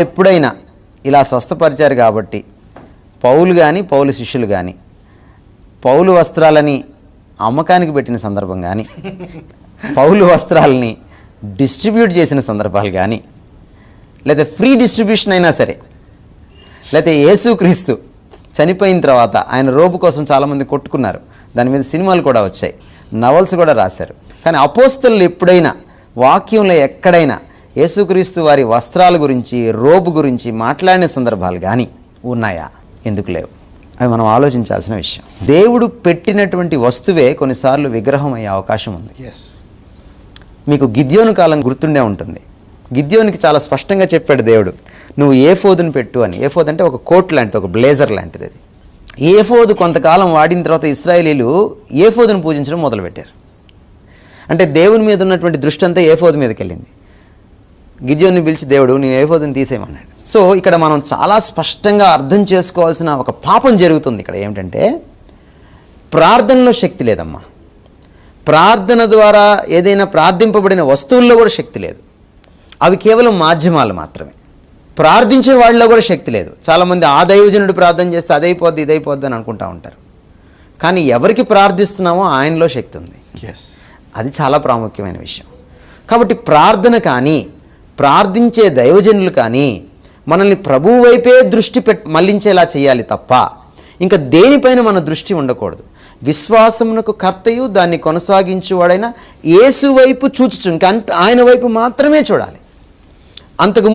ఎప్పుడైనా ఇలా స్వస్థపరిచారు కాబట్టి పౌలు కానీ పౌలు శిష్యులు కానీ పౌలు వస్త్రాలని అమ్మకానికి పెట్టిన సందర్భం కానీ పౌలు వస్త్రాలని డిస్ట్రిబ్యూట్ చేసిన సందర్భాలు కానీ లేదా ఫ్రీ డిస్ట్రిబ్యూషన్ అయినా సరే లేకపోతే యేసుక్రీస్తు చనిపోయిన తర్వాత ఆయన రోబు కోసం చాలామంది కొట్టుకున్నారు. దాని మీద సినిమాలు కూడా వచ్చాయి. నవల్స్ కూడా రాశారు. కానీ అపోస్తలు ఎప్పుడైనా వాక్యంలో ఎక్కడైనా యేసుక్రీస్తు వారి వస్త్రాల గురించి రోబు గురించి మాట్లాడిన సందర్భాలు కానీ ఉన్నాయా? ఎందుకు లేవు? అవి మనం ఆలోచించాల్సిన విషయం. దేవుడు పెట్టినటువంటి వస్తువే కొన్నిసార్లు విగ్రహం అయ్యే అవకాశం ఉంది. ఎస్ మీకు గిద్యోను కాలం గుర్తుండే ఉంటుంది. గిద్యోనికి చాలా స్పష్టంగా చెప్పాడు దేవుడు నువ్వు ఏ ఫోదును పెట్టు అని. ఏ ఫోద్ అంటే ఒక కోట్ లాంటిది ఒక బ్లేజర్ లాంటిది అది. ఏ ఫోదు కొంతకాలం వాడిన తర్వాత ఇస్రాయేలీలు ఏ ఫోదును పూజించడం మొదలుపెట్టారు. అంటే దేవుని మీద ఉన్నటువంటి దృష్టి అంతా ఏ ఫోదు మీదకి వెళ్ళింది. గిద్యోన్ని పిలిచి దేవుడు నీ ఏ ఫోదుని తీసేయమన్నాడు. సో ఇక్కడ మనం చాలా స్పష్టంగా అర్థం చేసుకోవాల్సిన ఒక పాపం జరుగుతుంది ఇక్కడ. ఏమిటంటే ప్రార్థనలో శక్తి లేదమ్మా. ప్రార్థన ద్వారా ఏదైనా ప్రార్థింపబడిన వస్తువుల్లో కూడా శక్తి లేదు. అవి కేవలం మాధ్యమాలు మాత్రమే. ప్రార్థించే వాళ్ళలో కూడా శక్తి లేదు. చాలామంది ఆ దైవజనుడు ప్రార్థన చేస్తే అదైపోద్ది ఇదైపోద్ది అని అనుకుంటా ఉంటారు. కానీ ఎవరికి ప్రార్థిస్తున్నామో ఆయనలో శక్తి ఉంది. ఎస్ అది చాలా ప్రాముఖ్యమైన విషయం. కాబట్టి ప్రార్థన కానీ ప్రార్థించే దైవజనులు కానీ మనల్ని ప్రభువు వైపే దృష్టి పెట్ మళ్ళించేలా చేయాలి తప్ప ఇంకా దేనిపైన మన దృష్టి ఉండకూడదు. విశ్వాసమునకు కర్తయు దాన్ని కొనసాగించువాడైనా యేసు వైపు చూచుచు ఇంకా అంత ఆయన వైపు మాత్రమే చూడాలి. అంతకు